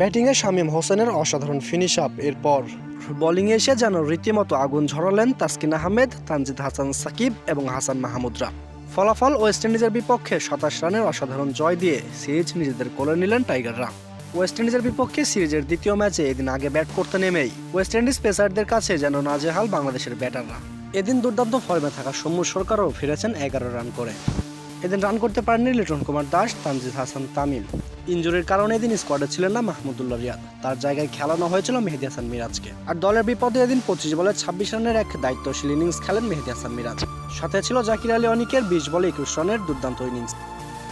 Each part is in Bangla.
ব্যাটিংয়ে শামীম হোসেনের অসাধারণ ফিনিশ আপ এরপর। বোলিংয়ে এসে যেন রীতিমতো আগুন ঝরালেন তাসকিন আহমেদ, তানজিদ হাসান সাকিব এবং হাসান মাহমুদরা। ফলাফল ওয়েস্ট ইন্ডিজের বিপক্ষে সাতাশ রানের অসাধারণ জয় দিয়ে সিরিজ নিজেদের কোলে নিলেন টাইগাররা ওয়েস্ট ইন্ডিজের বিপক্ষে সিরিজের দ্বিতীয় ম্যাচে এদিন আগে ব্যাট করতে নেমেই ওয়েস্ট ইন্ডিজ পেসারদের কাছে যেন নাজেহাল বাংলাদেশের ব্যাটাররা। এদিন দুর্দান্ত ফর্মে থাকা সৌম্য সরকারও ফিরেছেন এগারো রান করে। এদিন রান করতে পারেননি লিটন কুমার দাস, তানজিদ হাসান তামিম। ইঞ্জুরির কারণে এদিন স্কোয়াডে ছিলেন না মাহমুদুল্লাহ রিয়াদ। তার জায়গায় খেলানো হয়েছিল মেহেদি হাসান মিরাজকে। আর দলের বিপদে এদিন পঁচিশ বলে ছাব্বিশ রানের এক দায়িত্বশীল ইনিংস খেলেন মেহেদি হাসান মিরাজ। সাথে ছিল জাকির আলী অনিকের বিশ বলে একুশ রানের দুর্দান্ত ইনিংস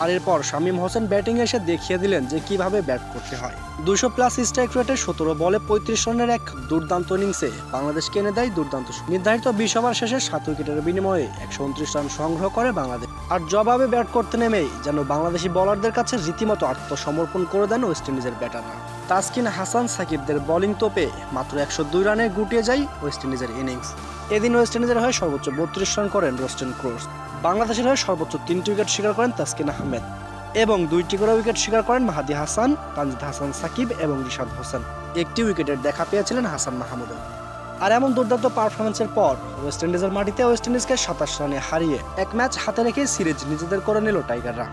আর এরপর শামীম হোসেন ব্যাটিং এসে দেখিয়ে দিলেন যে কীভাবে ব্যাট করতে হয়। দুশো প্লাস স্ট্রাইক রেটে সতেরো বলে পঁয়ত্রিশ রানের এক দুর্দান্ত ইনিংসে বাংলাদেশকে এনে দেয় দুর্দান্ত নির্ধারিত বিশ ওভার শেষে সাত উইকেটের বিনিময়ে একশো উনত্রিশ রান সংগ্রহ করে বাংলাদেশ। আর জবাবে ব্যাট করতে নেমেই যেন বাংলাদেশি বোলারদের কাছে রীতিমতো আত্মসমর্পণ করে দেন ওয়েস্ট ইন্ডিজের ব্যাটাররা। তাসকিন হাসান সাকিবদের বোলিং তোপে মাত্র একশো দুই রানে গুটিয়ে যায় ওয়েস্ট ইন্ডিজের ইনিংস। এদিন ওয়েস্ট ইন্ডিজের হয়ে সর্বোচ্চ বত্রিশ রান করেন রোস্টেন ক্রোস বাংলাদেশের হয়ে সর্বোচ্চ তিনটি উইকেট শিকার করেন তাসকিন আহমেদ এবং দুইটি করে উইকেট শিকার করেন মাহাদি হাসান, তানজিদ হাসান সাকিব এবং রিশাদ হোসেন। একটি উইকেটের দেখা পেয়েছিলেন হাসান মাহমুদও। আর এমন দুর্দান্ত পারফরমেন্সের পর ওয়েস্ট ইন্ডিজের মাটিতে ওয়েস্ট ইন্ডিজকে সাতাশ রানে হারিয়ে এক ম্যাচ হাতে রেখে সিরিজ নিজেদের করে নিল টাইগাররা।